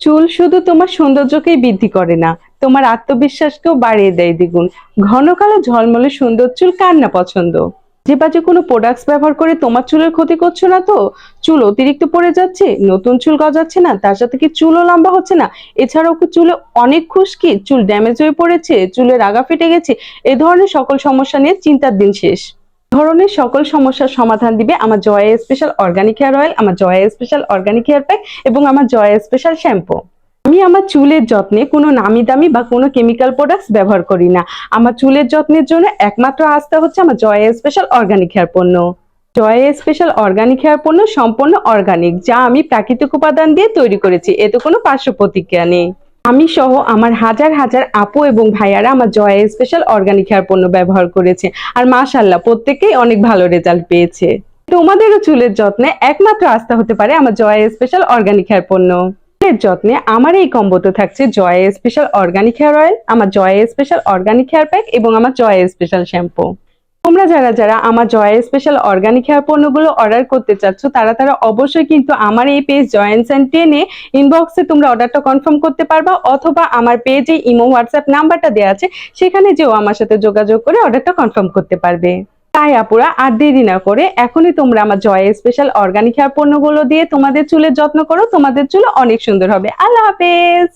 চুল শুধু তোমার সৌন্দর্যকেই বৃদ্ধি করে না, তোমার আত্মবিশ্বাসকেও বাড়িয়ে দেয় দ্বিগুণ। ঘন কালো ঝলমলে সুন্দর চুল কার না পছন্দ? যে বাজে কোনো প্রোডাক্টস ব্যবহার করে তোমার চুলের ক্ষতি করছ না তো? চুল অতিরিক্ত পড়ে যাচ্ছে, নতুন চুল গজাচ্ছে না, তার সাথে কি চুলও লম্বা হচ্ছে না? এছাড়াও চুলে অনেক খুশকি, চুল ড্যামেজ হয়ে পড়েছে, চুলের আগা ফেটে গেছে, এ ধরনের সকল সমস্যা নিয়ে চিন্তার দিন শেষ। ধরনের সকল সমস্যার সমাধান দিবে আমার Jaya special organic hair oil আমার Jaya special organic hair pack এবং আমার জয়া স্পেশাল শ্যাম্পু আমি আমার চুলের যত্নে কোনো নামি দামি বা কোনো কেমিক্যাল প্রোডাক্টস ব্যবহার করি না। আমার চুলের যত্নের জন্য একমাত্র আস্থা হচ্ছে আমার জয়া স্পেশাল অর্গানিক হেয়ার পণ্য। জয়া স্পেশাল অর্গানিক হেয়ার পণ্য সম্পূর্ণ অর্গানিক যা আমি প্রাকৃতিক উপাদান দিয়ে তৈরি করেছি। এতে কোনো পার্শ্ব প্রতিক্রিয়া নেই। আমি সহ আমার হাজার হাজার আপু এবং ভাইয়ারা আমার জয়া স্পেশাল অর্গানিক হেয়ার পণ্য ব্যবহার করেছে। আর মাশাল্লাহ প্রত্যেকেই অনেক ভালো রেজাল্ট পেয়েছে। তোমাদেরও চুলের যত্নে একমাত্র আস্থা হতে পারে আমার জয়া স্পেশাল অর্গানিক হেয়ার পণ্য। চুলের যত্নে আমার এই কম্বোতে থাকছে Jaya special organic hair oil আমার Jaya special organic hair pack এবং আমার জয়া স্পেশাল শ্যাম্পু তোমরা যারা যারা আমার জয়া স্পেশাল অর্গানিক হেয়ার পণ্যগুলো অর্ডার করতে চাচ্ছ, তারা তারা অবশ্যই কিন্তু আমার এই পেজ জয়েন্স অ্যান্ড টেনে ইনবক্সে তোমরা অর্ডারটা কনফার্ম করতে পারবা, অথবা আমার পেজে ইমো হোয়াটসঅ্যাপ নাম্বারটা দেওয়া আছে, সেখানে যেও আমার সাথে যোগাযোগ করে অর্ডারটা কনফার্ম করতে পারবে। তাই আপুরা, আর দেরি না করে এখনই তোমরা আমার জয়া স্পেশাল অর্গানিক হেয়ার পণ্যগুলো দিয়ে তোমাদের চুলের যত্ন করো, তোমাদের চুল অনেক সুন্দর হবে। আল্লাহ হাফেজ!